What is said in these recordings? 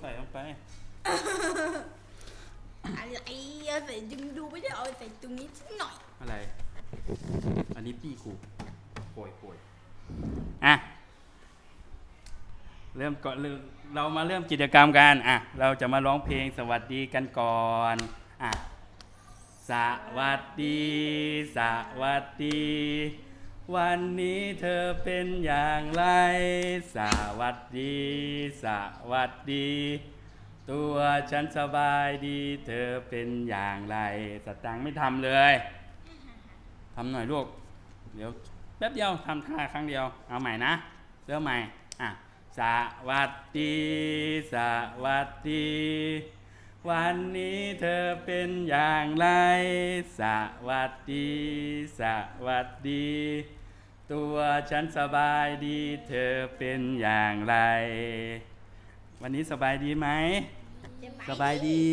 ใส่ลงไป อะไรอะใส่ดึงดูไม่ได้เอาใส่ตรงนี้สักหน่อย อะไร อันนี้พี่กูโป่ยโป่ยอะ เริ่มก่อนเริ่มเรามาเริ่มกิจกรรมกัน อะ เราจะมาร้องเพลงสวัสดีกันก่อน อะ สวัสดี สวัสดี วันนี้เธอเป็นอย่างไร สวัสดี สวัสดี ตัวฉันสบายดี เธอเป็นอย่างไร สตังค์ไม่ทำเลยทำหน่อยลูก เดี๋ยวแป๊บเดียวทำท่าครั้งเดียว เอาใหม่นะ เริ่มใหม่ อะ สวัสดี สวัสดี วันนี้เธอเป็นอย่างไร สวัสดี สวัสดี ตัวฉันสบายดีเธอเป็นอย่างไร วันนี้สบายดีไหม สบายดี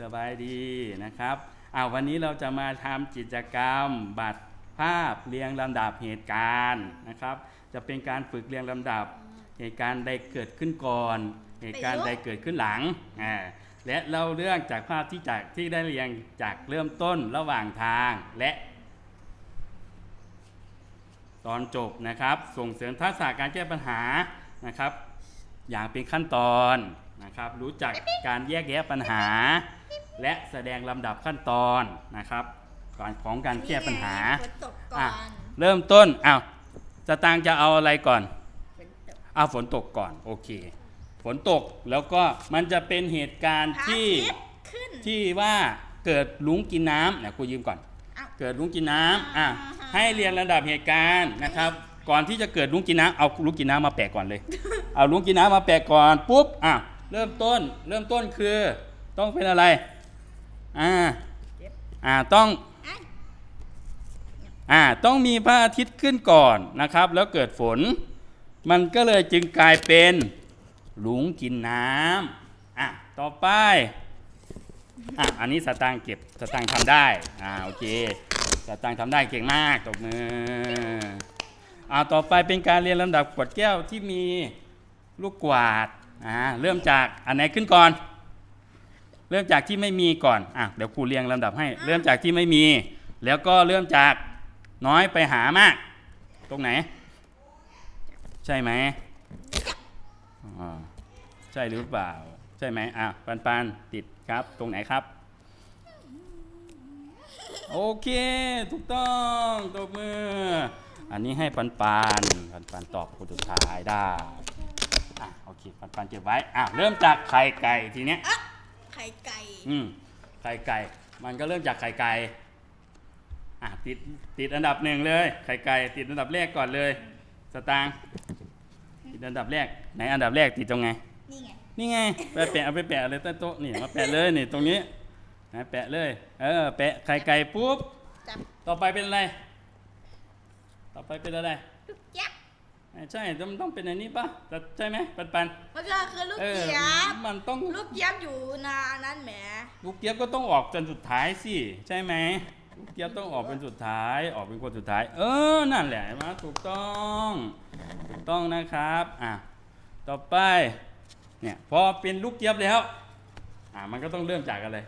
สบายดีนะครับอ่าวันนี้เราจะมาทำกิจกรรมบัตรภาพเรียงลำดับเหตุการณ์นะครับ จะเป็นการฝึกเรียงลำดับเหตุการณ์ใดเกิดขึ้นก่อน เหตุการณ์ใดเกิดขึ้นหลังอ่าและเล่าเรื่องจากภาพที่จากที่ได้เรียงจากเริ่มต้นระหว่างทางและ ตอนจบนะครับ ส่งเสริมทักษะการแก้ปัญหานะครับ อย่างเป็นขั้นตอนนะครับ รู้จักการแยกแยะปัญหา และแสดงลำดับขั้นตอนนะครับก่อนของการแก้ปัญหาฝนตกก่ออะนเริ่มต้นอ้าวสตางค์จะเอาอะไรก่อนฝนตกเอาฝนตกก่อนโอเคฝนตกแล้วก็มันจะเป็นเหตุการณ์พระอาที่ทิตย์ขึ้นที่ว่าเกิดลุงกินน้ำเนี่ยครูยืมก่อนอ้าวเกิดลุงกินน้ำอะอ่าฮะ ให้เรียงระดับเหตุการณ์นะครับ ก่อนที่จะเกิดลุงกินน้ำเอาลุงกินน้ำมาแปะก่อนเลย เอาลุงกินน้ำมาแปะก่อนปุ๊บอะเริ่มต้น เริ่มต้นคือ ต้องเป็นอะไรอ่าอ่าต้องอะอ่าต้องมีพระอาทิตย์ขึ้นก่อนนะครับ แล้วเกิดฝน มันก็เลยจึงกลายเป็นหลุงกินน้ำอะต่อไป อะอันนี้สตางค์เก็บสตางค์ทำได้อ่าโอเคสตางค์ทำได้เก่งมากตบมืออ่าต่อไปเป็นการเรียนลำดับขวดแก้วที่มีลูกกวาดอ่าเริ่มจากอันไหนขึ้นก่อน เริ่มจากที่ไม่มีก่อนอะเดี๋ยวครูเรียงลำดับให้ เริ่มจากที่ไม่มี แล้วก็เริ่มจากน้อยไปหามาก ตรงไหน ใช่ไหมอ่าใช่หรือเปล่า ใช่ไหมอะปันปันติดครับ ตรงไหนครับ โอเค ถูกต้องตบมือ อันนี้ให้ปันปันปันปันตอบคนสุดท้ายได้อะโอเคปันปันเก็บไว้อะเริ่มจากไข่ไก่ทีเนี้ยอะไข่ไก่ อืมไข่ไก่ มันก็เริ่มจากไข่ไก่อะติดติดอันดับหนึ่งเลย ไข่ไก่ติดอันดับแรกก่อนเลย สตางค์ติดอันดับแรกไหนอันดับแรกติดตรงไงนี่ไง นี่ไงไปแปะเอาไปแปะเลยใต้โต๊ะนี่มาแปะเลยนี่ตรงนี้นะแปะเลยเออแปะไข่ไก่ปุ๊บจับต่อไปเป็นอะไร ต่อไปเป็นอะไรลูกยักษ์อะใช่ต้องต้องเป็นอันนี้ปะใช่ไหมปันปันมันก็คือลูกเออเจี๊ยบมันต้องลูกเจี๊ยบอยู่นานั้นแหมลูกเกียบก็ต้องออกจนสุดท้ายสิใช่ไหมลูกเกียบต้องออกเป็นสุดท้ายออกเป็นคนสุดท้าย เออนั่นแหละมาถูกต้องถูกต้องนะครับอะต่อไป เนี่ยพอเป็นลูกเกียบแล้วอะมันก็ต้องเริ่มจากอะไร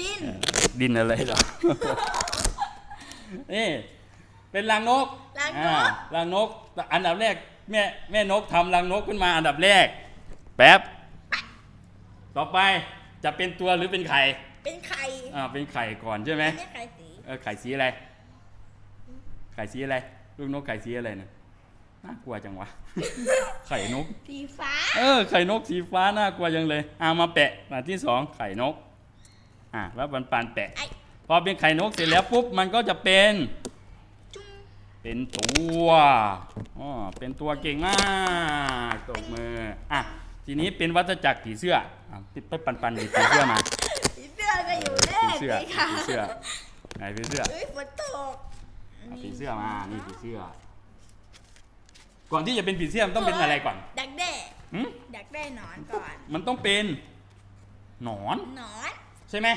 ดินเออดินอะไรหรอ นี่ เป็นรังนกรังนอ่ากรังนก อันดับแรกแม่แม่นกทำรังนกขึ้นมาอันดับแรก แป๊บ ต่อไปจะเป็นตัวหรือเป็นไข่ เป็นไข่ อ่า เป็นไข่ก่อนใช่ไหมไม่ใช่ไข่สี เออ ไข่สีอะไร ไข่สีอะไร ลูกนกไข่สีอะไรเนี่ย น่ากลัวจังวะ ไข่นก สีฟ้า เออ ไข่นกสีฟ้าน่ากลัวจังเลยอ่ามาแปะมาที่สองไข่นก อ่าแล้วปันปันแปะ ไอ้ พอเป็นไข่นกเสร็จแล้วปุ๊บมันก็จะเป็น จุ้งเป็นตัวอ๋อเป็นตัวเก่งมากตบมือ อะ ทีนี้เป็นวัฏจักรผีเสื้ออะติดไปปันปันดิผีเสื้อมาผีเสื้อก็อยู่แรผีกเสื้อเลยค่ะผีเสื้อไหนผีเสื้อ เฮ้ยฝนตกอะผีเสื้อมา นี่ผีเสื้อ ก่อนที่จะเป็นผีเสื้อมันต้องเป็นอะไรก่อน ดักแด้หึดักแด้หนอนก่อน มันต้องเป็นหนอน หนอน ใช่ไหม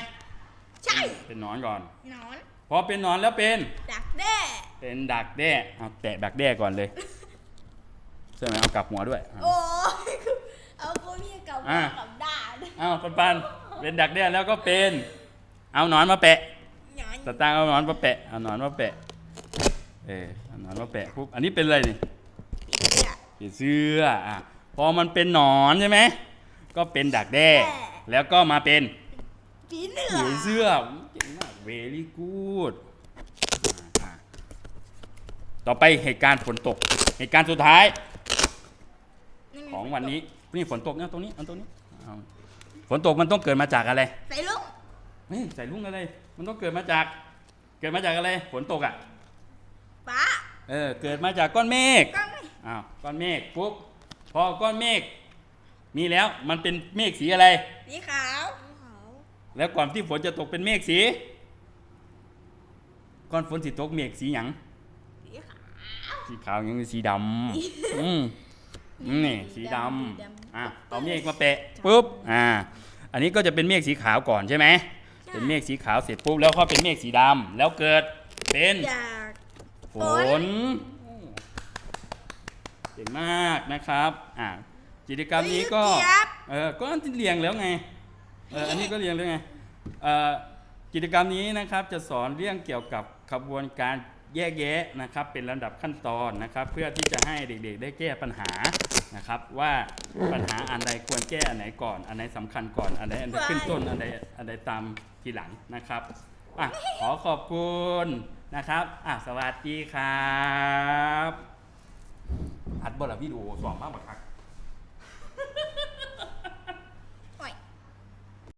ใช่ เป็นหนอนก่อน หนอน พอเป็นหนอนแล้วเป็น ดักแด้ เป็นดักแด้เอาแตะดักแด้ก่อนเลยใช่ไหมเอากลับหัวด้วยอะโอ้ยเอาพวกนี้กับอะกับด้านอ้าวปันปันเป็นดักแด้แล้วก็เป็น เอาหนอนมาแปะหนอนสตางค์เอาหนอนมาแปะ เอาหนอนมาแปะ เออเอาหนอนมาแปะปุ๊บ อันนี้เป็นอะไรนี่เนี่ย ผีเสื้ออะพอมันเป็นหนอนใช่ไหมก็เป็นดักแด้ แล้วก็มาเป็นผีเนื้อผีเสื้อเก่งมาก very good อะต่อไปเหตุการณ์ฝนตก เหตุการณ์สุดท้าย ของวันนี้นี่ฝนตกเนี่ยตรงนี้เอาตรงนี้เอาฝนตกมันต้องเกิดมาจากอะไรใส่ลูกนี่ใส่ลุงอะไร มันต้องเกิดมาจาก เกิดมาจากอะไร ฝนตกอะป้า เออ เกิดมาจากก้อนเมฆก็ไม่ อ้าวก้อนเมฆปุ๊บพอก้อนเมฆมีแล้วมันเป็นเมฆสีอะไร สีขาว แล้วก่อนที่ฝนจะตกเป็นเมฆสีก่อนฝนสิตกเมฆสีหยังสีขาวสีขาวยังมีสีดำอืมนี่สีดำอะเอาเมฆมาแปะปุ๊บอ่า อันนี้ก็จะเป็นเมฆสีขาวก่อนใช่ไหมเป็นเมฆสีขาวเสร็จปุ๊บแล้วก็เป็นเมฆสีดำแล้วเกิดเป็นอยากฝน เก่งมากนะครับอ่ากิจกรรมนี้ก็เจี๊ยบเออก็เรียงแล้วไงเอออันนี้ก็เรียงแล้วไงเอ่อกิจกรรมนี้นะครับจะสอนเรื่องเกี่ยวกับขบวนการแยกแยะนะครับเป็นลำดับขั้นตอนนะครับ เพื่อที่จะให้เด็กๆ ได้แก้ปัญหานะครับว่าปัญหาอันใดควรแก้อันไหนก่อน อันไหนสำคัญก่อนอันไหนอันใดขึ้นต้นอันใดอันใดตามทีหลังนะครับอะขอขอบคุณนะครับอะสวัสดีครับ อัดบทวิดีโอสองมากบักคัก